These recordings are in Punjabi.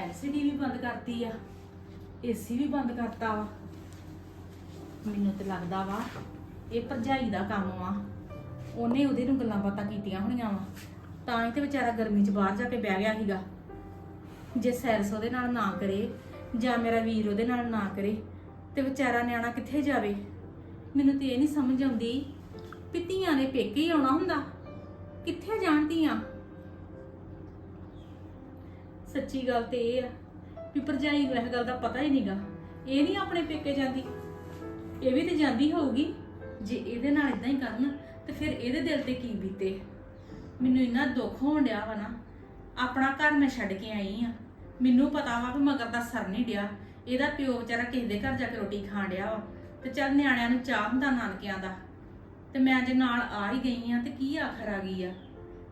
ਐਲਸੀਡੀ ਵੀ ਬੰਦ ਕਰਤੀ ਆ, ਏਸੀ ਵੀ ਬੰਦ ਕਰਤਾ ਵਾ। ਮੈਨੂੰ ਤੇ ਲੱਗਦਾ ਵਾ, ਇਹ ਭਰਜਾਈ ਦਾ ਕੰਮ ਵਾ। ਉਹਨੇ ਉਹਦੇ ਨੂੰ ਗੱਲਾਂ ਬਾਤਾਂ ਕੀਤੀਆਂ ਹੋਣੀਆਂ ਵਾ। ਤਾਂ ਹੀ ਤੇ ਵਿਚਾਰਾ ਗਰਮੀ 'ਚ ਬਾਹਰ ਜਾ ਕੇ ਬਹਿ ਗਿਆ ਸੀਗਾ। ਜੇ ਸੈਰਸ ਉਹਦੇ ਨਾਲ ਨਾ ਕਰੇ, ਜਾਂ ਮੇਰਾ ਵੀਰ ਉਹਦੇ ਨਾਲ ਨਾ ਕਰੇ, ਤੇ ਵਿਚਾਰਾ ਨਿਆਣਾ ਕਿੱਥੇ ਜਾਵੇ? ਮੈਨੂੰ ਤੇ ਇਹ ਨਹੀਂ ਸਮਝ ਆਉਂਦੀ ਵੀ ਧੀਆਂ ਨੇ ਪੇਕੇ ਹੀ ਆਉਣਾ ਹੁੰਦਾ। ਕਿੱਥੇ ਜਾਣ ਧੀਆਂ? ਸੱਚੀ ਗੱਲ ਤੇ ਇਹ ਆ ਵੀ ਭਰਜਾਈ ਨੂੰ ਇਸ ਗੱਲ ਦਾ ਪਤਾ ਹੀ ਨਹੀਂਗਾ ਇਹ ਨਹੀਂ ਆਪਣੇ ਪੇਕੇ ਜਾਂਦੀ। ਇਹ ਵੀ ਤੇ ਜਾਂਦੀ ਹੋਊਗੀ। ਜੇ ਇਹਦੇ ਨਾਲ ਇਦਾਂ ਹੀ ਕਰਨ, ਤੇ ਫਿਰ ਇਹਦੇ ਦਿਲ ਤੇ ਕੀ ਬੀਤੇ? ਮੈਨੂੰ ਇੰਨਾ ਦੁੱਖ ਹੋਣ ਡਿਆ ਵਾ ਨਾ। ਆਪਣਾ ਘਰ ਮੈਂ ਛੱਡ ਕੇ ਆਈ ਆ। ਮੈਨੂੰ ਪਤਾ ਵਾ ਵੀ ਮਗਰ ਦਾ ਸਰ ਨਹੀਂ ਡਿਆ। ਇਹਦਾ ਪਿਓ ਵਿਚਾਰਾ ਕਿਸੇ ਦੇ ਘਰ ਜਾ ਕੇ ਰੋਟੀ ਖਾਣ ਡਿਆ ਵਾ। ਤੇ ਚੱਲ ਨਿਆਣਿਆਂ ਨੂੰ ਚਾਹ ਹੁੰਦਾ ਨਾਨਕਿਆਂ ਦਾ। ਤੇ ਮੈਂ ਜੇ ਨਾਲ ਆ ਹੀ ਗਈ ਆ, ਤੇ ਕੀ ਆਖਰ ਆ ਗਈ ਆ?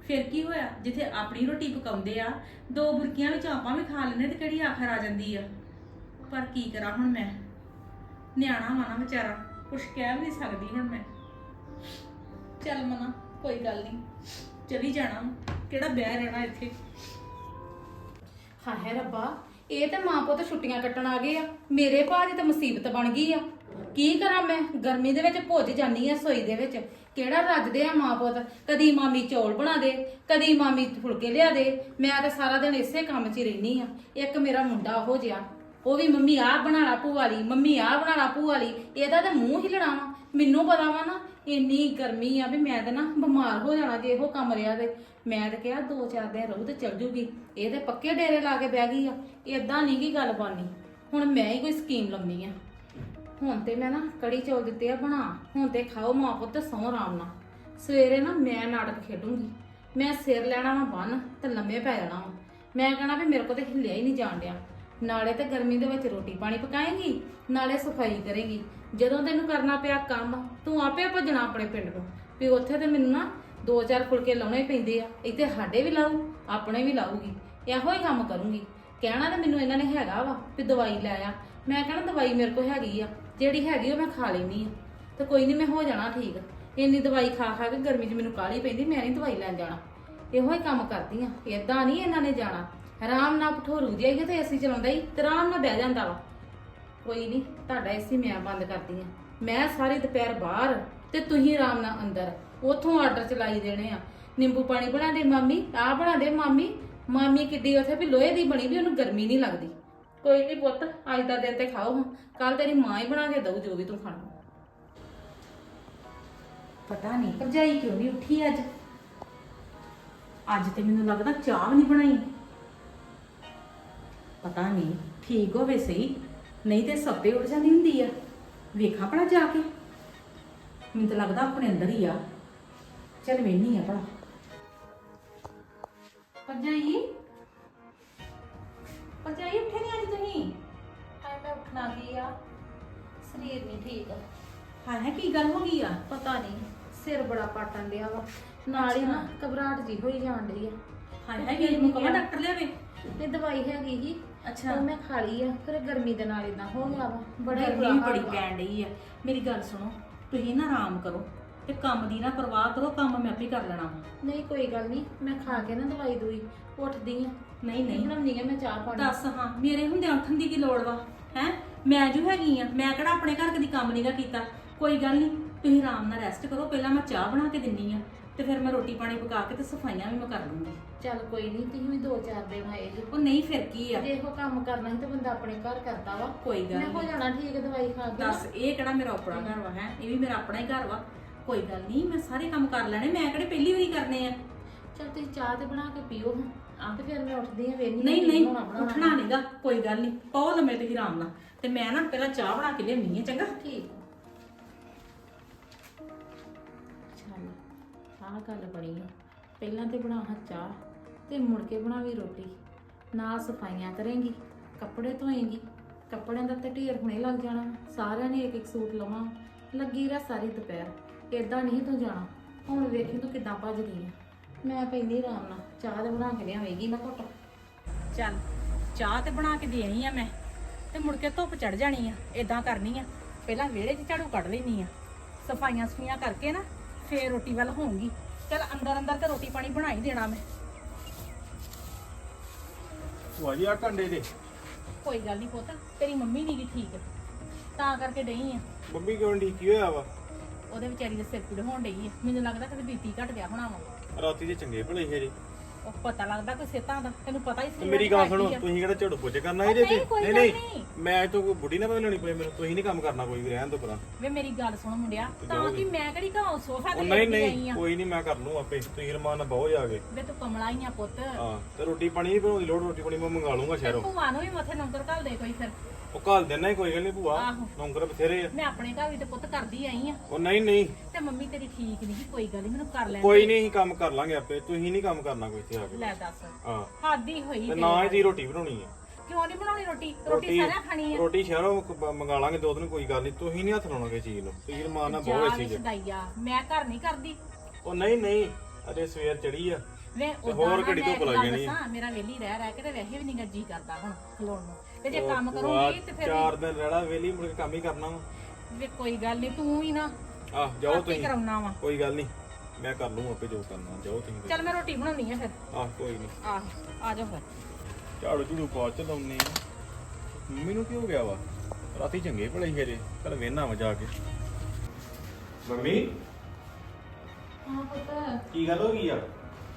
ਫਿਰ ਕੀ ਹੋਇਆ? ਜਿੱਥੇ ਆਪਣੀ ਰੋਟੀ ਪਕਾਉਂਦੇ ਆ, ਦੋ ਬੁਰਕੀਆਂ ਵਿੱਚ ਆਪਾਂ ਵੀ ਖਾ ਲੈਂਦੇ ਤੇ ਕਿਹੜੀ ਆਖਰ ਆ ਜਾਂਦੀ ਆ? ਪਰ ਕੀ ਕਰਾਂ ਹੁਣ ਮੈਂ? ਨਿਆਣਾ ਵਾ ਨਾ ਵਿਚਾਰਾ, ਕੁਛ ਕਹਿ ਵੀ ਨਹੀਂ ਸਕਦੀ ਹੁਣ ਮੈਂ। ਚੱਲ ਮਨਾ, ਕੋਈ ਗੱਲ ਨਹੀਂ। ਚਲੀ ਜਾਣਾ ਕਿਹੜਾ ਬਹਿ ਰਹਿਣਾ ਇੱਥੇ? ਹਾਏ ਰੱਬਾ, ਇਹ ਤੇ ਮਾਂ ਪੁੱਤ ਛੁੱਟੀਆਂ ਕੱਟਣ ਆ ਗਏ ਆ। ਮੇਰੇ ਭਾਅ ਦੀ ਤਾਂ ਮੁਸੀਬਤ ਬਣ ਗਈ ਆ। ਕੀ ਕਰਾਂ ਮੈਂ? ਗਰਮੀ ਦੇ ਵਿੱਚ ਭੁੱਜ ਜਾਨੀ ਆ ਸੋਈ ਦੇ ਵਿੱਚ। ਕਿਹੜਾ ਰੱਜਦੇ ਆ ਮਾਂ ਪੁੱਤ? ਕਦੀ ਮਾਮੀ ਚੌਲ ਬਣਾ ਦੇ, ਕਦੀ ਮਾਮੀ ਫੁਲਕੇ ਲਿਆ ਦੇ। ਮੈਂ ਤਾਂ ਸਾਰਾ ਦਿਨ ਇਸੇ ਕੰਮ 'ਚ ਹੀ ਰਹਿਨੀ ਆ ਇੱਕ ਮੇਰਾ ਮੁੰਡਾ ਉਹ ਜਿਹਾ। ਉਹ ਵੀ ਮੰਮੀ ਆਹ ਬਣਾ ਲਾ ਭੂਆ ਲਈ ਮੰਮੀ ਆਹ ਬਣਾ ਲਾ ਭੂਆ ਲਈ ਇਹਦਾ ਤਾਂ ਮੂੰਹ ਹਿਲਣਾ ਵਾ। ਮੈਨੂੰ ਪਤਾ ਵਾ ਨਾ, ਇੰਨੀ ਗਰਮੀ ਆ ਵੀ ਮੈਂ ਤਾਂ ਨਾ ਬਿਮਾਰ ਹੋ ਜਾਣਾ ਜੇ ਇਹੋ ਕੰਮ ਰਿਹਾ ਤੇ। ਮੈਂ ਤਾਂ ਕਿਹਾ ਦੋ ਚਾਰ ਦਿਨ ਰਹੂ ਤੇ ਚੱਲ ਜੂਗੀ। ਇਹ ਤੇ ਪੱਕੇ ਡੇਰੇ ਲਾ ਕੇ ਬਹਿ ਗਈ ਆ। ਏਦਾਂ ਨਹੀਂ ਕੀ ਗੱਲ ਬਾਨੀ। ਹੁਣ ਮੈਂ ਹੀ ਕੋਈ ਸਕੀਮ ਲੰਮੀ ਆ। ਹੁਣ ਤੇ ਮੈਂ ਨਾ ਕੜੀ ਚੌਲ ਦਿੱਤੇ ਆ ਬਣਾ, ਹੁਣ ਤੇ ਖਾਓ ਮਾਂ ਪੁੱਤ, ਸੌ ਆਰਾਮ ਨਾਲ। ਸਵੇਰੇ ਨਾ ਮੈਂ ਨਾਟਕ ਖੇਡੂੰਗੀ। ਮੈਂ ਸਿਰ ਲੈਣਾ ਵਾ ਬੰਨ ਤੇ ਲੰਮੇ ਪੈ ਜਾਣਾ ਵਾ। ਮੈਂ ਕਹਣਾ ਵੀ ਮੇਰੇ ਕੋਲ ਤੇ ਹਿੱਲਿਆ ਹੀ ਨਹੀਂ ਜਾਣ ਡਿਆ। ਨਾਲੇ ਤੇ ਗਰਮੀ ਦੇ ਵਿੱਚ ਰੋਟੀ ਪਾਣੀ ਪਕਾਏਗੀ, ਨਾਲੇ ਸਫ਼ਾਈ ਕਰੇਗੀ। ਜਦੋਂ ਤੈਨੂੰ ਕਰਨਾ ਪਿਆ ਕੰਮ, ਤੂੰ ਆਪੇ ਭੱਜਣਾ ਆਪਣੇ ਪਿੰਡ ਨੂੰ। ਵੀ ਉੱਥੇ ਤੇ ਮੈਨੂੰ ਨਾ ਦੋ ਚਾਰ ਫੁਲਕੇ ਲਾਉਣੇ ਪੈਂਦੇ ਆ, ਇੱਥੇ ਸਾਡੇ ਵੀ ਲਾਊ, ਆਪਣੇ ਵੀ ਲਾਊਗੀ। ਇਹੋ ਹੀ ਕੰਮ ਕਰੂੰਗੀ। ਕਹਿਣਾ ਤਾਂ ਮੈਨੂੰ ਇਹਨਾਂ ਨੇ ਹੈਗਾ ਵਾ ਵੀ ਦਵਾਈ ਲੈ ਆ। ਮੈਂ ਕਹਿਣਾ ਦਵਾਈ ਮੇਰੇ ਕੋਲ ਹੈਗੀ ਆ। ਜਿਹੜੀ ਹੈਗੀ ਉਹ ਮੈਂ ਖਾ ਲੈਣੀ ਆ ਤੇ ਕੋਈ ਨਹੀਂ ਮੈਂ ਹੋ ਜਾਣਾ ਠੀਕ। ਇੰਨੀ ਦਵਾਈ ਖਾ ਖਾ ਕੇ ਗਰਮੀ 'ਚ ਮੈਨੂੰ ਕਾਹਲੀ ਪੈਂਦੀ, ਮੈਂ ਨਹੀਂ ਦਵਾਈ ਲੈਣ ਜਾਣਾ। ਇਹੋ ਹੀ ਕੰਮ ਕਰਦੀ ਆ ਏਦਾਂ ਨਹੀਂ ਇਹਨਾਂ ਨੇ ਜਾਣਾ। ਆਰਾਮ ਨਾਲ ਪਠੋਰੂ ਜਾਈਏ ਤੇ ਏਸੀ ਚਲਾਉਂਦਾ ਹੀ ਤੇ ਆਰਾਮ ਨਾਲ ਬਹਿ ਜਾਂਦਾ ਵਾ। ਕੋਈ ਨਹੀਂ ਤੁਹਾਡਾ ਏਸੀ ਮੈਂ ਬੰਦ ਕਰਦੀ ਆ ਮੈਂ ਸਾਰੀ ਦੁਪਹਿਰ ਬਾਹਰ, ਤੇ ਤੁਸੀਂ ਆਰਾਮ ਨਾਲ ਅੰਦਰ। ਉਥੋਂ ਆਰਡਰ ਚਲਾਈ ਦੇਣੇ ਆ। ਨਿੰਬੂ ਪਾਣੀ ਬਣਾ ਦੇ ਮਾਮੀ, ਆਹ ਬਣਾ ਦੇ ਮਾਮੀ। ਮਾਮੀ ਕਿੱਡੀ ਉਥੇ ਵੀ ਲੋਹੇ ਦੀ ਬਣੀ ਵੀ, ਉਹਨੂੰ ਗਰਮੀ ਨਹੀਂ ਲੱਗਦੀ। ਕੋਈ ਨਹੀਂ ਪੁੱਤ, ਅੱਜ ਦਾ ਦਿਨ ਤੇ ਖਾਓ ਕੱਲ ਤੇਰੀ ਮਾਂ ਹੀ ਬਣਾ ਕੇ ਦਊ ਜੋ ਵੀ ਤੂੰ ਖਾਣਾ। ਪਤਾ ਨਹੀਂ ਭਰਜਾਈ ਕਿਉਂ ਨਹੀਂ ਉੱਠੀ ਅੱਜ? ਅੱਜ ਤੇ ਮੈਨੂੰ ਲੱਗਦਾ ਚਾਹ ਵੀ ਨਹੀਂ ਬਣਾਈ। ਪਤਾ ਨਹੀਂ ਠੀਕ ਹੋਵੇ ਸਹੀ, ਨਹੀਂ ਤੇ ਸੱਤੇ ਉੱਠ ਜਾਂਦੀ ਹੁੰਦੀ ਆ। ਵੇਖਾਂ ਭਲਾ ਜਾ ਕੇ। ਮੈਨੂੰ ਤਾਂ ਲੱਗਦਾ ਆਪਣੇ ਅੰਦਰ ਹੀ ਆ। ਚੱਲ ਵੇਹਨੀ ਆ ਭਲਾ। ਭਰਜਾਈ? ਭਰਜਾਈ ਉੱਠੇ ਨਹੀਂ ਅੱਜ ਤੁਸੀਂ? ਹਾਏ ਮੈਂ ਉੱਠਣਾ ਕੀ ਆ? ਸਰੀਰ ਨਹੀਂ ਠੀਕ। ਹਾਂ ਹੈ ਕੀ ਗੱਲ ਹੋ ਗਈ ਆ? ਪਤਾ ਨਹੀਂ ਸਿਰ ਬੜਾ ਪਾਟਣ ਡਿਆ ਵਾ। ਨਾਲ ਹੀ ਨਾ ਘਬਰਾਹਟ ਜੀ ਹੋਈ ਜਾਣ ਡਈ ਆ। ਹਾਂ ਹੈ ਕੀ ਨੂੰ ਕਹਾਂ ਡਾਕਟਰ ਲਿਆਵੇ? ਇਹ ਦਵਾਈ ਹੈਗੀ ਜੀ ਅੱਛਾ। ਉਹ ਮੈਂ ਖਾ ਲਈ ਆ ਫਿਰ ਗਰਮੀ ਦੇ ਨਾਲ ਇਦਾਂ ਹੋ ਗਿਆ ਵਾ। ਬੜਾ ਹੀ ਗਰਮੀ ਬੁਰਾ ਬੜੀ ਹਾਲ ਵਾ। ਪੈਣ ਡਈ ਆ। ਮੇਰੀ ਗੱਲ ਸੁਣੋ ਤੁਸੀਂ ਨਾ ਆਰਾਮ ਕਰੋ ਤੇ ਕੰਮ ਦੀ ਨਾ ਪਰਵਾਹ ਕਰੋ ਕੰਮ ਮੈਂ ਆਪੇ ਕਰ ਲੈਣਾ ਵਾ। ਨਹੀਂ ਕੋਈ ਗੱਲ ਨਹੀਂ ਮੈਂ ਖਾ ਕੇ ਨਾ ਦਵਾਈ ਦੂਈ ਉੱਠਦੀ ਆ। ਨਹੀਂ ਨਹੀਂ। ਬਣਾਉਣੀ ਆ ਮੈਂ ਚਾਹ ਪਾਣੀ। ਦੱਸ ਹਾਂ ਮੇਰੇ ਹੁੰਦੇ ਉੱਠਣ ਦੀ ਕੀ ਲੋੜ ਵਾ? ਹੈ? ਮੈਂ ਜੋ ਹੈਗੀ ਆ। ਮੈਂ ਕਿਹੜਾ ਆਪਣੇ ਘਰ ਕਦੀ ਕੰਮ ਨਹੀਂਗਾ ਕੀਤਾ? ਕੋਈ ਗੱਲ ਨਹੀਂ ਤੁਸੀਂ ਆਰਾਮ ਨਾਲ ਰੈਸਟ ਕਰੋ। ਪਹਿਲਾਂ ਮੈਂ ਚਾਹ ਬਣਾ ਕੇ ਦਿੰਨੀ ਆ ਤੇ ਫਿਰ ਮੈਂ ਰੋਟੀ ਪਾਣੀ ਪਕਾ ਕੇ ਤੇ ਸਫਾਈਆਂ ਵੀ ਮੈਂ ਕਰ ਲੂੰਗੀ। ਚੱਲ ਕੋਈ ਨਹੀਂ ਤੁਸੀਂ ਵੀ ਦੋ ਚਾਰ ਦਿਨ ਆਏ ਜੀ। ਉਹ ਨਹੀਂ ਫਿਰ ਕੀ ਆ? ਇਹੋ ਕੰਮ ਕਰਨਾ ਸੀ ਤਾਂ ਬੰਦਾ ਆਪਣੇ ਘਰ ਕਰਦਾ ਵਾ। ਕੋਈ ਗੱਲ ਮੈਂ ਹੋ ਨਹੀਂ ਜਾਣਾ ਠੀਕ ਦਵਾਈ ਖਾ ਕੇ। ਦੱਸ ਇਹ ਕਿਹੜਾ ਮੇਰਾ ਆਪਣਾ ਘਰ ਵਾ? ਹੈ? ਇਹ ਵੀ ਮੇਰਾ ਆਪਣਾ ਹੀ ਘਰ ਵਾ। ਕੋਈ ਗੱਲ ਨਹੀਂ ਮੈਂ ਸਾਰੇ ਕੰਮ ਕਰ ਲੈਣੇ। ਮੈਂ ਕਿਹੜੇ ਪਹਿਲੀ ਵਾਰੀ ਕਰਨੇ ਆ? ਚੱਲ ਤੁਸੀਂ ਚਾਹ ਤੇ ਬਣਾ ਕੇ ਪੀਓ ਆ ਤੇ ਫਿਰ ਮੈਂ ਉੱਠਦੀ ਆ ਵੇਖਨੀ ਨਹੀਂ ਨਹੀਂ ਉੱਠਣਾ ਨਹੀਂਗਾ ਕੋਈ ਗੱਲ ਨਹੀਂ ਪਾਓ ਲੰਮੇ ਤੇ ਆਰਾਮ ਨਾਲ ਤੇ ਮੈਂ ਨਾ ਪਹਿਲਾਂ ਚਾਹ ਬਣਾ ਕੇ ਲਿਆਉਣੀ ਆ ਚੰਗਾ? ਠੀਕ। ਚੱਲ ਆਹ ਗੱਲ ਬਣੀ ਆ। ਪਹਿਲਾਂ ਤੇ ਬਣਾ ਹਾਂ ਚਾਹ ਤੇ ਮੁੜ ਕੇ ਬਣਾਵੀ ਰੋਟੀ। ਨਾਲ ਸਫਾਈਆਂ ਕਰੇਂਗੀ ਕੱਪੜੇ ਧੋਏਂਗੀ ਕੱਪੜਿਆਂ ਦਾ ਤੇ ਢੇਰ ਹੁਣੇ ਲੱਗ ਜਾਣਾ ਸਾਰਿਆਂ ਨੇ ਇੱਕ ਇੱਕ ਸੂਟ ਲਵਾਂ। ਲੱਗੀ ਰਹਿ ਸਾਰੀ ਦੁਪਹਿਰ ਏਦਾਂ ਨਹੀਂ ਤੂੰ ਜਾਣਾ। ਹੁਣ ਵੇਖੀ ਤੂੰ ਕਿੱਦਾਂ ਭੱਜਦੀ ਆ। ਮੈਂ ਪੈਂਦੀ ਆਰਾਮ ਨਾਲ ਚਾਹ ਤੇ ਬਣਾ ਕੇ ਲਿਆਵੇਂਗੀ ਨਾ ਘੁੱਟ। ਚੱਲ ਚਾਹ ਤੇ ਬਣਾ ਕੇ ਦੇ ਆਈ ਆ ਮੈਂ ਤੇ ਮੁੜ ਕੇ ਧੁੱਪ ਚੜ ਜਾਣੀ ਆ ਇਦਾਂ ਕਰਨੀ ਆ। ਪਹਿਲਾਂ ਵਿਹੜੇ 'ਚ ਝਾੜੂ ਕੱਢ ਲੈਣੀ ਆ। ਸਫਾਈਆਂ ਸਫੀਆਂ ਕਰਕੇ ਨਾ ਫੇਰ ਰੋਟੀ ਵੱਲ ਹੋਊਂਗੀ। ਚੱਲ ਅੰਦਰ ਅੰਦਰ ਤੇ ਰੋਟੀ ਪਾਣੀ ਬਣਾ ਹੀ ਦੇਣਾ ਮੈਂ। ਭੂਆ ਜੀ ਆ ਕੰਡੇ ਦੇ। ਕੋਈ ਗੱਲ ਨਹੀਂ ਪੁੱਤ ਤੇਰੀ ਮੰਮੀ ਨਹੀਂ ਗੀ ਠੀਕ। ਤਾਂ ਕਰਕੇ ਡਈ ਆ। ਮੰਮੀ ਕਿਉਂ ਨੀ ਕੀ ਹੋਇਆ ਵਾ? ਉਹਦੇ ਵਿਚਾਰੀ ਦੇ ਸਿਰ ਪੀੜ ਹੋਣ ਡਈ ਆ। ਮੈਨੂੰ ਲੱਗਦਾ ਕਿ ਬੀਪੀ ਘਟ ਗਿਆ ਹੋਣਾ ਵਾ। ਰਾਤੀ ਦੇ ਚੰਗੇ ਭਲੇ ਜੀ ਉਹ ਪਤਾ ਲੱਗਦਾ ਕੋਈ ਸਿਹਤਾਂ ਦਾ ਤੈਨੂੰ ਪਤਾ ਹੀ ਤੇ ਸੀ ਮੇਰੀ ਗੱਲ ਸੁਣੋ ਕੀ। ਤੁਸੀਂ ਕਿਹੜਾ ਝੜ ਪੁੱਜ ਕਰਨਾ ਇਹਦੇ ਤੇ ਨਹੀਂ, ਨਹੀਂ। ਮੈਂ ਤੋਂ ਕੋਈ ਬੁੱਢੀ ਨਾ ਬਣਾਉਣੀ ਪਈ ਮੈਨੂੰ ਤੁਸੀਂ ਨਹੀਂ ਕੰਮ ਕਰਨਾ ਕੋਈ ਵੀ ਰਹਿਣ ਤੋਂ ਪਰਾਂ ਵੇ ਮੇਰੀ ਗੱਲ ਸੁਣ ਮੁੰਡਿਆ ਤਾਂ। ਕਿ ਮੈਂ ਕਿਹੜੀ ਘਾਹ ਸੋਫਾ ਤੇ ਨਹੀਂ ਨਹੀਂ ਕੋਈ ਨਹੀਂ ਮੈਂ ਕਰ ਲੂੰ ਆਪੇ ਤੁਸੀਂ ਰਮਾਨ ਬਹੁਤ ਜਾਗੇ ਵੇ ਤੂੰ ਕਮਲਾ ਹੀ ਆ ਪੁੱਤ। ਹਾਂ ਤੇ ਰੋਟੀ ਪਾਣੀ ਨਹੀਂ ਬਣਾਉਣ ਦੀ ਲੋੜ ਰੋਟੀ ਪਾਣੀ ਮੈਂ ਮੰਗਾ ਲੂੰਗਾ ਤੇ ਸ਼ਹਿਰੋਂ। ਭੂਆ ਨੂੰ ਵੀ ਮੱਥੇ ਨੌਕਰ ਘੱਲ ਦੇ ਕੋਈ ਫਿਰ। ਉਹ ਘੱਲ ਦੇਣਾ ਹੀ ਕੋਈ ਗੱਲ ਨਹੀਂ ਭੂਆ। ਆਹੋ। ਨੌਕਰ ਬਥੇਰੇ ਆ। ਮੈਂ ਆਪਣੇ ਘਰ ਵੀ ਤੇ ਪੁੱਤ ਕਰਦੀ ਆਈ ਆ। ਉਹ ਨਹੀਂ ਨਹੀਂ। ਤੇ ਮੰਮੀ ਤੇਰੀ ਠੀਕ ਨਹੀਂ ਕੋਈ ਗੱਲ ਨਹੀਂ ਮੈਨੂੰ ਕਰ ਲੈਣ ਕੋਈ ਨਹੀਂ ਅਸੀਂ ਕੰਮ ਕਰ ਲਾਂਗੇ ਆਪੇ। ਤੁਸੀਂ ਨਹੀਂ ਕੰਮ ਕਰਨਾ ਕੋਈ ਇੱਥੇ ਆ ਕੇ। ਲੈ ਦੱਸ। ਹਾਂ। ਹਾਦੀ ਹੋਈ ਤੇ। ਨਾ ਹੀ ਦੀ ਰੋਟੀ ਬਣਾਉਣੀ ਹੈ ਕਿਉਂ ਨਹੀਂ ਬਣਾਉਣੀ ਰੋਟੀ? ਰੋਟੀ ਸਾਰਿਆਂ ਖਾਣੀ ਆ। ਰੋਟੀ ਸ਼ਹਿਰੋਂ ਕ- ਮੰਗਾ ਲਾਂਗੇ ਦੋ ਦਿਨ ਕੋਈ ਗੱਲ ਨਹੀਂ ਤੁਸੀਂ ਨਹੀਂ ਹੱਥ ਲਾਉਣਾ ਕਿਸੇ ਚੀਜ਼ ਨੂੰ। ਤੁਸੀਂ ਰਮਾਨ ਨਾਲ ਬਹੁਤ ਜਾ ਅੱਛੀ ਵਿੱਚ ਜੀ ਦਈਆ ਮੈਂ ਘਰ ਨਹੀਂ ਕਰਦੀ। ਉਹ ਨਹੀਂ ਨਹੀਂ। ਅਰੇ ਸਵੇਰ ਚੜੀ ਆ। ਵੇ ਤੇ ਉਦਾਂ ਹੋਰ ਨਾ ਘੜੀ ਮੈਂ ਧੁੱਪ ਇੱਕ ਲੱਗ ਗੱਲ ਜਾਣੀ ਆ। ਦੱਸਾਂ, ਮੇਰਾ ਵੇਲੀ ਰਹਿ ਰਹਿ ਕੇ ਤੇ ਵੈਸੇ ਵੀ ਨਹੀਂ ਗੱਜੀ ਕਰਦਾ ਹੁਣ ਖਲੋਣ ਨੂੰ। ਤੇ ਜੇ ਕੰਮ ਉਹ ਕਰੂੰਗੀ ਤੇ ਫਿਰ ਚਾਰ ਦਿਨ ਰਹਿਣਾ ਵੇਲੀ ਮੁੜ ਕੇ ਕੰਮ ਹੀ ਕਰਨਾ ਵਾ। ਵੇ ਕੋਈ ਗੱਲ ਨਹੀਂ ਤੂੰ ਹੀ ਨਾ ਆਹ ਜਾਓ ਆਪੇ ਤੁਸੀਂ। ਕਰਾਉਣਾ ਵਾ। ਕੋਈ ਗੱਲ ਨਹੀਂ ਮੈਂ ਕਰ ਲੂੰ ਆਪੇ ਜੋ ਕਰਨਾ ਜਾਓ ਤੁਸੀਂ ਚੱਲ ਮੈਂ ਰੋਟੀ ਬਣਾਉਣੀ ਆ ਫਿਰ। ਆਹ ਕੋਈ ਨਹੀਂ ਆਹ ਆ ਜਾਓ ਫਿਰ। ਝਾੜੂ ਝੂੜੂ ਪਾ ਚ ਲਾਉਨੇ ਆ। ਮੰਮੀ ਨੂੰ ਕੀ ਹੋ ਗਿਆ ਵਾ? ਰਾਤੀ ਚੰਗੇ ਭਲੇ ਸੀ ਹਜੇ ਕੱਲ ਵੇਨਾ ਵਾ ਜਾ ਕੇ। ਮੰਮੀ? ਹਾਂ ਪੁੱਤ। ਕੀ ਗੱਲ ਹੋ ਗਈ ਆ?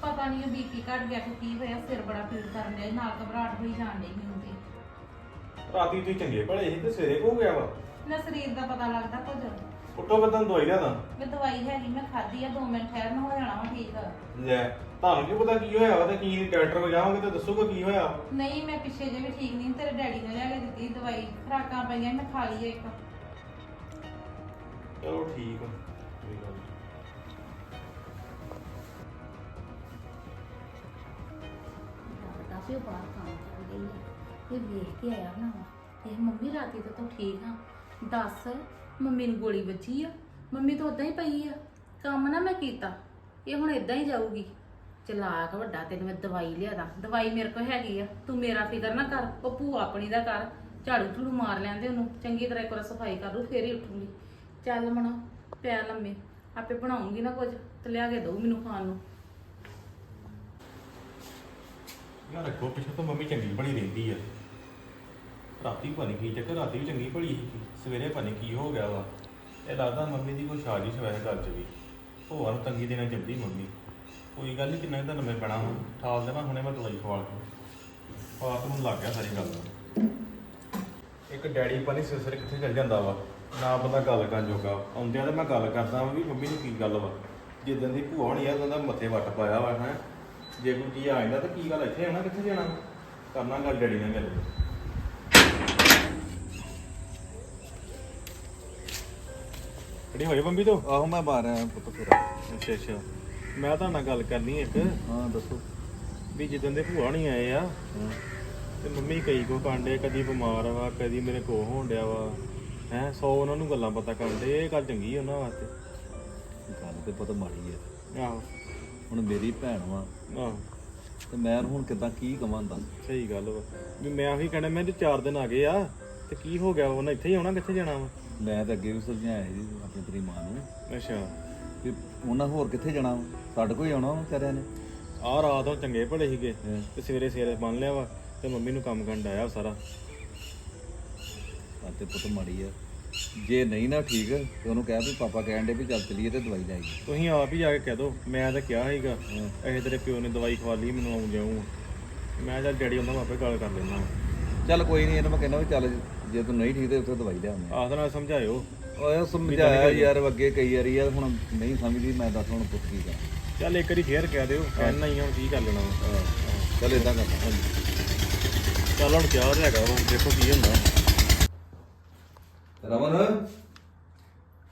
ਪਤਾ ਨਹੀਂ ਬੀਪੀ ਘਟ ਗਿਆ ਕਿ ਕੀ ਹੋਇਆ ਸਿਰ ਬੜਾ ਪੀੜ ਕਰਨ ਡਿਆ ਨਾਲ ਘਬਰਾਹਟ ਹੋਈ ਜਾਣ ਡਈ ਮੈਨੂੰ ਤੇ ਰਾਤੀ ਤੁਸੀਂ ਚੰਗੇ ਭਲੇ ਸੀ ਤੇ ਸਵੇਰੇ ਕੋ ਗਿਆ ਵਾ? ਨਾ ਸਰੀਰ ਦਾ ਪਤਾ ਲੱਗਦਾ ਕੁਝ। ਉੱਠੋ ਬਦਨ ਦਵਾਈ ਲਿਆਦਾ। ਮੈਂ ਦਵਾਈ ਹੈਗੀ ਮੈਂ ਖਾਧੀ ਆ 2 ਮਿੰਟ ਠਹਿਰਨ ਹੋ ਜਾਣਾ ਵਾ ਠੀਕ ਲੈ ਤੁਹਾਨੂੰ ਕੀ ਪਤਾ ਕੀ ਹੋਇਆ ਵਾ ਤੇ ਕੀ ਡਾਕਟਰ ਕੋਲ ਜਾਵਾਂਗੇ ਤੇ ਦੱਸੂਗਾ ਕੀ ਹੋਇਆ? ਨਹੀਂ ਮੈਂ ਪਿੱਛੇ ਜੇ ਵੀ ਠੀਕ ਨਹੀਂ ਤੇਰੇ ਡੈਡੀ ਨੇ ਲਿਆ ਕੇ ਦਿੱਤੀ ਦਵਾਈ। ਖਰਾਕਾਂ ਪਈਆਂ ਮੈਂ ਖਾ ਲਈ ਆ ਇੱਕ। ਚਲੋ ਠੀਕ ਆ। ਕੋਈ ਗੱਲ ਨੀ। ਲੱਗਦਾ ਉਹ ਬਾਹਰ ਕੰਮ ਕਰ ਗਈ ਹੈ। ਇਹ ਵੇਖ ਕੇ ਆਇਆ ਨਾ ਇਹ ਮੰਮੀ ਰਾਤੀ ਤਾਂ ਤੂੰ ਠੀਕ ਆ। ਦੱਸ, ਮੰਮੀ ਨੂੰ ਗੋਲੀ ਵੱਜੀ ਆ। ਮੰਮੀ ਤਾਂ ਉਦਾਂ ਹੀ ਪਈ ਆ। ਕੰਮ ਨਾ ਮੈਂ ਕੀਤਾ। ਇਹ ਹੁਣ ਇਦਾਂ ਹੀ ਜਾਊਗੀ। ਚਲਾਕ ਵੱਡਾ, ਤੈਨੂੰ ਮੈਂ ਦਵਾਈ ਲਿਆਦਾ। ਦਵਾਈ ਮੇਰੇ ਕੋਲ ਹੈਗੀ ਆ। ਤੂੰ ਮੇਰਾ ਫਿਕਰ ਨਾ ਕਰ। ਉਹ ਭੂਆ ਆਪਣੀ ਦਾ ਕਰ। ਝਾੜੂ ਝੂੜੂ ਮਾਰ ਲੈਂਦੇ ਉਹਨੂੰ। ਚੰਗੀ ਤਰ੍ਹਾਂ ਇੱਕ ਵਾਰ ਸਫ਼ਾਈ ਕਰ ਲੂ ਫੇਰ ਹੀ ਉੱਠੂਗੀ। ਚੱਲ ਮਣਾ ਪੈ ਲੰਮੇ। ਆਪੇ ਬਣਾਉਂਗੀ ਨਾ ਕੁਝ। ਤੇ ਲਿਆ ਕੇ ਦਊ ਮੈਨੂੰ ਖਾਣ ਨੂੰ। ਯਾਰ ਰੱਖੋ ਪਿੱਛੇ ਤੋਂ ਮੰਮੀ ਚੰਗੀ ਭਲੀ ਰਹਿੰਦੀ ਆ। ਰਾਤੀ ਪਾਣੀ ਕੀ ਚੱਕਰ, ਰਾਤੀ ਵੀ ਚੰਗੀ ਭਲੀ ਸੀ ਸਵੇਰੇ ਪਾਣੀ ਕੀ ਹੋ ਗਿਆ ਵਾ। ਇਹ ਲੱਗਦਾ ਮੰਮੀ ਦੀ ਕੋਈ ਸਾਜ਼ਿਸ਼ ਹੋਇਆ ਘਰ 'ਚ ਵੀ। ਹੋਰ ਤੰਗੀ ਦੇਣਾ ਚਾਹੁੰਦੀ ਮੰਮੀ। ਕੋਈ ਗੱਲ ਨਹੀਂ ਕਿੰਨਾ ਤਾਂ ਨਵੇਂ ਪੈਣਾ ਹੁਣ? ਠਾਲ ਦੇਣਾ ਹੁਣੇ ਮੈਂ ਦਵਾਈ ਖਵਾ ਕੇ। ਪਾਤ ਨੂੰ ਲੱਗ ਗਿਆ ਸਾਰੀ ਗੱਲ। ਦਾ ਇੱਕ ਡੈਡੀ ਪਾਣੀ ਸਿਰ ਸਿਰ ਕਿੱਥੇ ਚੱਲ ਜਾਂਦਾ ਵਾ। ਨਾ ਬੰਦਾ ਗੱਲ ਕਰਨ ਜੋਗਾ। ਆਉਂਦਿਆਂ ਤਾਂ ਮੈਂ ਗੱਲ ਕਰਦਾ ਵਾਂ ਵੀ ਮੰਮੀ ਨੂੰ ਕੀ ਗੱਲ ਵਾ। ਜਿੱਦਾਂ ਦੀ ਭੂਆ ਹੋਣੀ ਆ ਉਹਦਾ ਮੱਥੇ ਵੱਟ ਪਾਇਆ ਵਾ, ਹੈ। ਜੇ ਕੋਈ ਜੀ ਆ ਜਾਂਦਾ ਤਾਂ ਕੀ ਗੱਲ ਇੱਥੇ ਆਣਾ ਕਿੱਥੇ ਜਾਣਾ? ਕਰਨਾ ਗੱਲ ਡੈਡੀ ਨਾਲ ਗੱਲ ਕਿਹੜੀ ਹੋਈ ਬੰਬੀ ਤੋਂ? ਆਹੋ ਮੈਂ ਬਾਹਰ ਆਇਆ ਪੁੱਤ ਪੂਰਾ। ਅੱਛਾ ਅੱਛਾ। ਮੈਂ ਤਾਂ ਨਾਲ ਗੱਲ ਕਰਨੀ ਇੱਕ। ਹਾਂ ਦੱਸੋ। ਵੀ ਜਿੱਦਾਂ ਦੇ ਭੂਆ ਨਹੀਂ ਆਏ ਆ ਤੇ ਮੰਮੀ ਕਈ ਕੋ ਕਾਂਡੇ ਕਦੀ ਬਿਮਾਰ ਵਾ ਕਦੀ ਮੇਰੇ ਕੋ ਹੋਣ ਡਿਆ ਵਾ। ਹੈ ਸੌ ਉਹਨਾਂ ਨੂੰ ਗੱਲਾਂ ਪਤਾ ਕਰਦੇ ਇਹ ਗੱਲ ਚੰਗੀ ਆ ਉਹਨਾਂ ਵਾਸਤੇ। ਗੱਲ ਤੇ ਪੁੱਤ ਮਾੜੀ ਹੈ ਆਹੋ। ਹੁਣ ਮੇਰੀ ਭੈਣ ਵਾ ਆਹੋ ਤੇ ਮੈਂ ਹੁਣ ਕਿਦਾਂ ਕੀ ਕਵਾਂ ਦੱਸ। ਸਹੀ ਗੱਲ ਵਾ। ਵੀ ਮੈਂ ਉਹੀ ਕਹਿਣਾ ਮੈਂ ਤੇ 4 ਦਿਨ ਆ ਗਏ ਆ ਤੇ ਕੀ ਹੋ ਗਿਆ ਉਹਨਾਂ ਇੱਥੇ ਹੀ ਆਉਣਾ ਕਿੱਥੇ ਜਾਣਾ ਵਾ? ਮੈਂ ਤਾਂ ਅੱਗੇ ਵੀ ਸਮਝਾਇਆ ਸੀ ਆਪਣੀ ਤੇਰੀ ਮਾਂ ਨੂੰ। ਅੱਛਾ। ਵੀ ਉਹਨਾਂ ਹੋਰ ਕਿੱਥੇ ਜਾਣਾ ਵਾ? ਸਾਡੇ ਕੋਲ ਹੀ ਆਉਣਾ ਵਾ ਵਿਚਾਰਿਆਂ ਨੇ। ਆਹ ਰਾਤ ਉਹ ਚੰਗੇ ਭਲੇ ਸੀਗੇ। ਤੇ ਸਵੇਰੇ ਸਵੇਰੇ ਬੰਨ ਲਿਆ ਵਾ ਤੇ ਮੰਮੀ ਨੂੰ ਕੰਮ ਕਰਨ ਡਾਇਆ ਸਾਰਾ। ਆ ਤੇ ਪੁੱਤ ਮਾੜੀ ਆ। ਜੇ ਨਹੀਂ ਨਾ ਠੀਕ ਤੇ ਉਹਨੂੰ ਕਹਿ ਵੀ ਪਾਪਾ ਕਹਿਣ ਦੇ ਵੀ ਚੱਲ ਚਲੀਏ ਤੇ ਦਵਾਈ ਲੈ ਆਈਏ। ਤੁਸੀਂ ਆਪ ਹੀ ਜਾ ਕੇ ਕਹਿ ਦੋ ਮੈਂ ਤਾਂ ਕਿਹਾ ਸੀਗਾ ਇਹ ਤੇਰੇ ਪਿਓ ਨੇ ਦਵਾਈ ਖਵਾ ਲਈ ਮੈਨੂੰ ਆਉਂ ਜਾਊਂ। ਮੈਂ ਜਦ ਡੈਡੀ ਹੁੰਦਾ ਮੈਂ ਆਪੇ ਗੱਲ ਕਰ ਲੈਣਾ ਚੱਲ ਕੋਈ ਨਹੀਂ ਇਹਨੂੰ ਮੈਂ ਕਹਿੰਦਾ ਵੀ ਚੱਲ ਜੇ ਤੂੰ ਨਹੀਂ ਠੀਕ ਤੇ ਉੱਥੇ ਦਵਾਈ ਲਿਆਉਂਦੇ ਆਖਦੇ ਨਾਲ ਸਮਝਾਇਓ। ਓਏ ਸਮਝਾਇਆ ਯਾਰ ਅੱਗੇ ਕਈ ਵਾਰੀ ਯਾਰ ਹੁਣ ਨਹੀਂ ਸਮਝਦੀ ਮੈਂ ਦੱਸ ਹੁਣ ਪੁੱਤ ਕੀ ਕਰਾਂ। ਚੱਲ ਇੱਕ ਵਾਰੀ ਫੇਰ ਕਹਿ ਦਿਓ ਕਹਿਣਾ ਹੀ ਆ ਹੁਣ ਕੀ ਕਰ ਲੈਣਾ। ਚੱਲ ਇਦਾਂ ਕਰਦਾ ਚੱਲ ਹੁਣ ਕਿਹਾ ਹੈਗਾ ਵਾ ਦੇਖੋ ਕੀ ਹੁੰਦਾ। ਰਮਨ?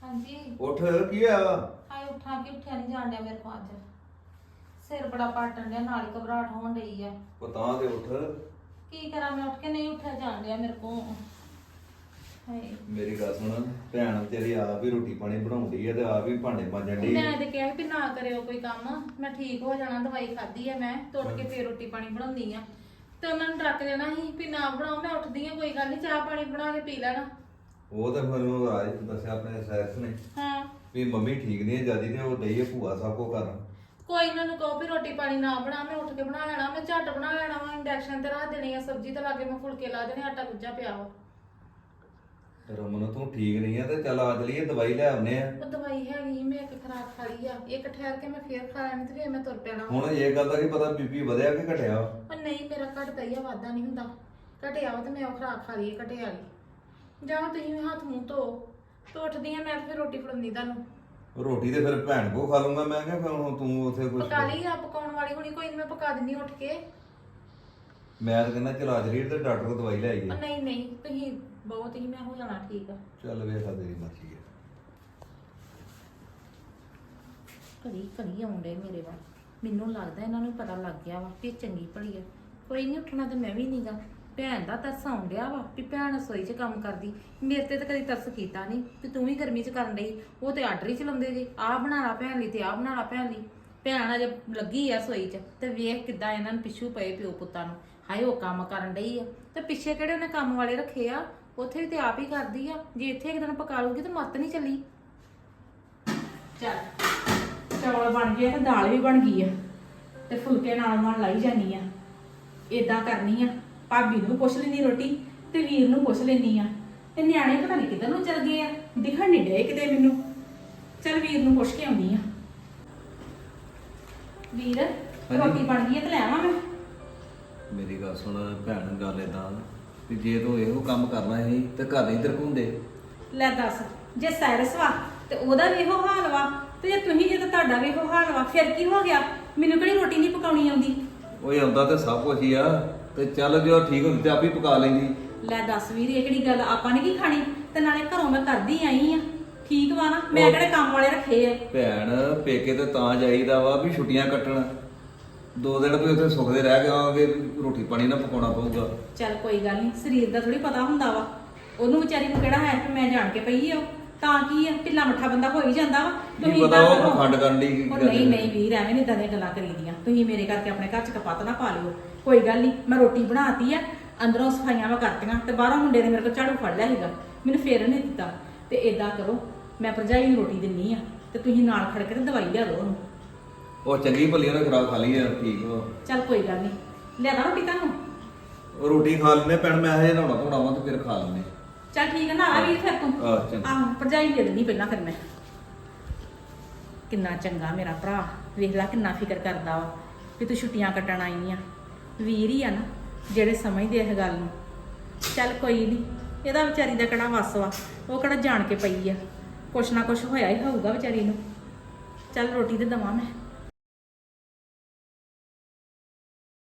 ਹਾਂਜੀ। ਉੱਠ ਕੀ ਵਾ ਹਾਏ ਉੱਠਾਂ ਕਿ ਉੱਠਿਆ ਨਹੀਂ ਜਾਣ ਡਿਆ ਮੇਰੇ ਕੋਲ ਅੱਜ। ਸਿਰ ਬੜਾ ਪਾਟਣ ਡਿਆ ਨਾਲ ਹੀ ਘਬਰਾਹਟ ਹੋਣ ਡਈ ਆ। ਉਹ ਤਾਂ ਤੇ ਉੱਠ। ਕੀ ਕਰਾਂ ਮੈਂ ਉੱਠ ਕੇ ਨਹੀਂ ਉੱਠਿਆ ਜਾਣ ਡਿਆ ਮੇਰੇ ਕੋਲ। ਹਾਏ। ਮੇਰੀ ਗੱਲ ਸੁਣ ਭੈਣ ਤੇਰੀ ਆਪ ਹੀ ਰੋਟੀ ਪਾਣੀ ਬਣਾਉਂਦੀ ਹੈ ਤੇ ਆਪ ਹੀ ਭਾਂਡੇ ਮਾਂਜਣ ਦੀ ਮੈਂ ਤੇ ਕਿਹਾ ਵੀ ਨਾ ਕਰਿਓ ਕੋਈ ਕੰਮ। ਮੈਂ ਠੀਕ ਹੋ ਜਾਣਾ ਦਵਾਈ ਖਾਧੀ ਆ ਮੈਂ ਤੁਰ ਕੇ ਫੇਰ ਰੋਟੀ ਪਾਣੀ ਬਣਾਉਂਦੀ ਆ। ਤੇ ਉਹਨਾਂ ਨੂੰ ਡੱਕ ਦੇਣਾ ਸੀ ਵੀ ਨਾ ਬਣਾਓ ਮੈਂ ਉੱਠਦੀ ਆ ਕੋਈ ਗੱਲ ਨਹੀਂ ਚਾਹ ਪਾਣੀ ਬਣਾ ਕੇ ਪੀ ਲੈਣਾ। ਉਹ ਤਾਂ ਮੈਨੂੰ ਰਾਜ ਦੱਸਿਆ ਆਪਣੇ ਸੈਰਸ ਨੇ ਹਾਂ। ਵੀ ਮੰਮੀ ਠੀਕ ਨਹੀਂ ਹੈ ਜਿਆਦੀ ਤੇ ਉਹ ਹੈ ਭੂਆ ਸਭ ਕੋ ਕਰਨ ਕੋਈ ਨਾ ਨੂੰ ਕਹੋ ਵੀ ਰੋਟੀ ਪਾਣੀ ਨਾ ਬਣਾ ਮੈਂ ਉੱਠ ਕੇ ਬਣਾ ਲੈਣਾ ਮੈਂ ਝੱਟ ਬਣਾ ਲੈਣਾ ਵਾ ਇੰਡਕਸ਼ਨ ਤੇ ਰੱਖ ਦੇਣੀ ਆ ਸਬਜ਼ੀ ਤੇ ਲਾਗੇ ਮੈਂ ਫੁਲਕੇ ਲਾ ਦੇਣੇ ਆਟਾ ਗੁੱਜਾ ਪਿਆ ਵਾ। ਰਮਨ ਤੂੰ ਠੀਕ ਨਹੀਂ ਆ ਤੇ ਚੱਲ ਆ ਚਲੀਏ ਦਵਾਈ ਲੈ ਆਉਨੇ ਆ। ਉਹ ਦਵਾਈ ਹੈਗੀ ਮੈਂ ਇੱਕ ਖਰਾਬ ਖਾ ਲਈ ਆ ਇੱਕ ਠਹਿਰ ਕੇ ਮੈਂ ਫੇਰ ਖਾ ਲੈਣੀ ਤੇ ਫੇਰ ਮੈਂ ਤੁਰ ਪੈਣਾ ਵਾ। ਹੁਣ ਇਹ ਗੱਲ ਦਾ ਕੀ ਪਤਾ ਬੀਪੀ ਵਧਿਆ ਕਿ ਘਟਿਆ ਪਰ ਨਹੀਂ ਮੇਰਾ ਘਟਦਾ ਹੀ ਆ ਵਾਧਾ ਨਹੀਂ ਹੁੰਦਾ। ਘਟਿਆ ਵਾ ਤੇ ਮੈਂ ਉਹ ਖਰਾਬ ਖਾ ਲਈ ਘਟਿਆ ਵਾਲੀ ਜਾਂ ਤੁਸੀਂ ਵੀ ਹੱਥ ਮੂੰਹ ਧੋ ਧੋ ਉੱਠਦੀ ਆ ਮੈਂ ਤੇ ਫਿਰ ਰੋਟੀ ਫੜਾਉਂਦੀ ਤੁਹਾਨੂੰ। ਰੋਟੀ ਤੇ ਫਿਰ ਭੈਣ ਕੋ ਖਾ ਲੂੰਗਾ ਮੈਂ ਕਿਹਾ ਫਿਰ ਹੁਣ ਤੂੰ ਉੱਥੇ ਕੁਝ ਪਕਾ ਲਈ ਆ ਪਕਾਉਣ ਵਾਲੀ ਹੁਣੀ ਕੋਈ ਨੀ ਮੈਂ ਪਕਾ ਦਿੰਦੀ ਉੱਠ ਕੇ। ਮੈਂ ਤਾਂ ਕਹਿੰਦਾ ਚਲ ਚਲੀਏ ਤੇ ਡਾਕਟਰ ਕੋਲ ਦਵਾਈ ਲੈ ਆਈਏ। ਪਰ ਨਹੀਂ ਨਹੀਂ ਤੁਸੀਂ ਬਹੁਤ ਹੀ ਮੈਂ ਹੋ ਜਾਣਾ ਠੀਕ ਆ। ਚੱਲ ਵੇਖ ਆ ਤੇਰੀ ਮਰਜ਼ੀ ਹੈ ਘੜੀ ਘੜੀ ਆਉਂਦੇ ਮੇਰੇ ਵੱਲ। ਮੈਨੂੰ ਲੱਗਦਾ ਇਹਨਾਂ ਨੂੰ ਪਤਾ ਲੱਗ ਗਿਆ ਵਾ ਕਿ ਇਹ ਚੰਗੀ ਭਲੀ ਆ। ਕੋਈ ਨਹੀਂ ਉੱਠਣਾ ਤੇ ਮੈਂ ਵੀ ਨਹੀਂਗਾ ਭੈਣ ਦਾ ਤਰਸ ਆਉਣ ਡਿਆ ਵਾ ਵੀ ਭੈਣ ਰਸੋਈ 'ਚ ਕੰਮ ਕਰਦੀ। ਮੇਰੇ ਤੇ ਤਾਂ ਕਦੀ ਤਰਸ ਕੀਤਾ ਨਹੀਂ ਤੇ ਤੂੰ ਵੀ ਗਰਮੀ 'ਚ ਕਰਨ ਡਈ। ਉਹ ਤੇ ਆਰਡਰ ਹੀ ਚਲਾਉਂਦੇ ਜੇ। ਆਹ ਬਣਾ ਲਾ ਭੈਣ ਲਈ ਤੇ ਆਹ ਬਣਾ ਭੈਣ ਲਈ। ਭੈਣ ਅਜੇ ਲੱਗੀ ਆ ਰਸੋਈ 'ਚ ਤੇ ਵੇਖ ਕਿੱਦਾਂ ਇਹਨਾਂ ਨੂੰ ਪਿੱਛੂ ਪਏ ਪਿਓ ਪੁੱਤਾਂ ਨੂੰ। ਹਾਏ ਉਹ ਕੰਮ ਕਰਨ ਡਈ ਆ। ਤੇ ਪਿੱਛੇ ਕਿਹੜੇ ਉਹਨੇ ਕੰਮ ਵਾਲੇ ਰੱਖੇ ਆ? ਉੱਥੇ ਵੀ ਤੇ ਆਪ ਹੀ ਕਰਦੀ ਆ। ਜੇ ਇੱਥੇ ਇੱਕ ਦਿਨ ਪਕਾ ਲੂਗੀ ਤੇ ਮੱਤ ਨਹੀਂ ਚੱਲੀ। ਚੱਲ। ਚੌਲ ਬਣ ਗਏ ਤੇ ਦਾਲ ਵੀ ਬਣ ਗਈ ਆ। ਤੇ ਫੁਲਕੇ ਨਾਲ ਨਾਲ ਲਾਈ ਜਾਨੀ ਆ। ਏਦਾਂ ਕਰਨੀ ਆ। ਭਾਬੀ ਨੂੰ ਪੁੱਛ ਲੈਣੀ ਰੋਟੀ ਤੇ ਵੀਰ ਨੂੰ ਪੁੱਛ ਲੈਣੀ ਆ ਤੇ ਨਿਆਣੇ ਪਤਾ ਨਹੀਂ ਕਿੱਧਰ ਨੂੰ ਚਲ ਗਏ ਆ। ਦਿਖਣ ਨਹੀਂ ਡੇ ਕਿਤੇ ਮੈਨੂੰ। ਚਲ ਵੀਰ ਨੂੰ ਪੁੱਛ ਕੇ ਆਉਣੀ ਆ ਵੀਰ ਰੋਟੀ ਬਣ ਗਈ ਆ ਤੇ ਲੈ ਆਵਾਂ ਮੈਂ? ਮੇਰੀ ਗੱਲ ਸੁਣ ਭੈਣ ਗੱਲ ਏਦਾਂ ਵੀ ਜੇ ਤੂੰ ਇਹੋ ਕੰਮ ਕਰਨਾ ਸੀ ਤੇ ਘਰ ਨਹੀਂ ਧਰਕੁੰਦੇ ਲੈ ਦੱਸ ਜੇ ਸਾਇਰਸ ਵਾ ਤੇ ਉਹਦਾ ਵੀ ਇਹੋ ਹਾਲ ਵਾ ਤੇ ਜੇ ਤੁਸੀਂ ਜੇ ਤਾਂ ਤੁਹਾਡਾ ਵੀ ਇਹੋ ਹਾਲ ਵਾ ਫਿਰ ਕੀ ਹੋ ਗਿਆ? ਮੈਨੂੰ ਕਿਹੜੀ ਰੋਟੀ ਨਹੀਂ ਪਕਾਉਣੀ ਆਉਂਦੀ? ਉਹ ਆਉਂਦਾ ਤੇ ਸਭ ਕੁਝ ਹੀ ਆ। ਤੇ ਚੱਲ ਜੇ ਉਹ ਠੀਕ ਹੁੰਦੀ ਤੇ ਆਪੇ ਹੀ ਪਕਾ ਲੈਂਦੀ। ਲੈ ਦੱਸ ਵੀਰ ਇਹ ਕਿਹੜੀ ਗੱਲ ਆਪਾਂ ਨੇ ਕੀ ਖਾਣੀ? ਤੇ ਨਾਲੇ ਘਰੋਂ ਮੈਂ ਕਰਦੀ ਆਈ ਆ। ਠੀਕ ਵਾ ਨਾ? ਮੈਂ ਕਿਹੜੇ ਕੰਮ ਵਾਲੇ ਰੱਖੇ ਆ? ਭੈਣ ਪੇਕੇ ਤੇ ਤਾਂ ਜਾਈਦਾ ਵਾ ਵੀ ਛੁੱਟੀਆਂ ਕੱਟਣ। ਦੋ ਦਿਨ ਵੀ ਉੱਥੇ ਸੁਖਦੇ ਰਹਿ ਕੇ ਆਵਾਂਗੇ ਰੋਟੀ ਪਾਣੀ ਨਾ ਪਕਾਉਣਾ ਪਊਗਾ। ਚੱਲ ਕੋਈ ਗੱਲ ਨਹੀਂ ਸਰੀਰ ਦਾ ਥੋੜੀ ਪਤਾ ਹੁੰਦਾ ਵਾ। ਉਹਨੂੰ ਵਿਚਾਰੀ ਨੂੰ ਕਿਹੜਾ ਹੈ ਕਿ ਮੈਂ ਜਾਣ ਕੇ ਪਈ ਆ ਉਹ। ਤਾਂ ਕੀ ਆ? ਢਿੱਲਾ ਮੱਠਾ ਬੰਦਾ ਹੋ ਹੀ ਜਾਂਦਾ ਵਾ। ਕੀ ਪਤਾ ਉਹ। ਪਖੰਡ ਕਰਨ ਲਈ ਉਹ ਨਹੀਂ ਨਹੀਂ ਵੀਰ ਐਵੇਂ ਨਹੀਂ ਦੀਆਂ ਗੱਲਾਂ ਕਰੀਦੀਆਂ। ਤੁਸੀਂ ਮੇਰੇ ਕਰਕੇ ਆਪਣੇ ਘਰ ਚ ਕਪੱਤ ਨਾ ਪਾ ਲਿਓ। ਕੋਈ ਗੱਲ ਨਹੀਂ ਮੈਂ ਰੋਟੀ ਬਣਾਤੀ ਆ ਅੰਦਰੋਂ ਸਫਾਈਆਂ ਮੈਂ ਕਰਤੀਆਂ ਤੇ ਬਾਹਰੋਂ ਮੁੰਡੇ ਨੇ ਮੇਰੇ ਕੋਲ ਝਾੜੂ ਫੜ ਲਿਆ ਸੀਗਾ ਮੈਨੂੰ ਫੇਰ ਨਹੀਂ ਦਿੱਤਾ। ਤੇ ਏਦਾਂ ਕਰੋ ਮੈਂ ਭਰਜਾਈ ਨੂੰ ਰੋਟੀ ਦਿੰਨੀ ਆ ਤੇ ਤੁਸੀਂ ਨਾਲ ਖੜ ਕੇ ਤੇ ਦਵਾਈ ਲਿਆ ਦਿਓ ਉਹਨੂੰ। ਉਹ ਚੰਗੀ ਭਲੀ ਉਹਨੇ ਖਰਾਬ ਖਾ ਲਈ ਆ ਠੀਕ ਵਾ ਚੱਲ ਕੋਈ ਗੱਲ ਨਹੀਂ ਲਿਆਦਾ ਰੋਟੀ ਤੁਹਾਨੂੰ? ਉਹ ਰੋਟੀ ਖਾ ਲੈਨੇ ਭੈਣ ਮੈਂ ਹਜੇ ਨਹਾਉਣਾ ਧੋਣਾ ਵਾ ਤੇ ਫਿਰ ਖਾ ਲੈਨੇ ਚੱਲ ਠੀਕ ਹੈ ਨਾ ਆ ਵੀਰ ਫਿਰ ਤੂੰ। ਆਹ, ਚੰਗਾ। ਆਹ ਭਰਜਾਈ ਦੇ ਦਿੰਦੀ ਪਹਿਲਾਂ ਫਿਰ ਮੈਂ। ਕਿੰਨਾ ਚੰਗਾ ਮੇਰਾ ਭਰਾ ਵੇਖ ਲੈ ਕਿੰਨਾ ਫਿਕਰ ਕਰਦਾ ਵਾ ਵੀ ਤੂੰ ਛੁੱਟੀਆਂ ਕੱਟਣ ਆਈ ਆ। ਵੀਰ ਹੀ ਆ ਨਾ, ਜਿਹੜੇ ਸਮਝਦੇ ਇਸ ਗੱਲ ਨੂੰ। ਚੱਲ ਕੋਈ ਨਹੀਂ ਇਹਦਾ ਵਿਚਾਰੀ ਦਾ ਕਿਹੜਾ ਵੱਸ ਵਾ, ਉਹ ਕਿਹੜਾ ਜਾਣ ਕੇ ਪਈ ਆ। ਕੁਛ ਨਾ ਕੁਛ ਹੋਇਆ ਹੀ ਹੋਊਗਾ ਵਿਚਾਰੀ ਨੂੰ। ਚੱਲ ਰੋਟੀ ਤੇ ਦਵਾਂ ਮੈਂ।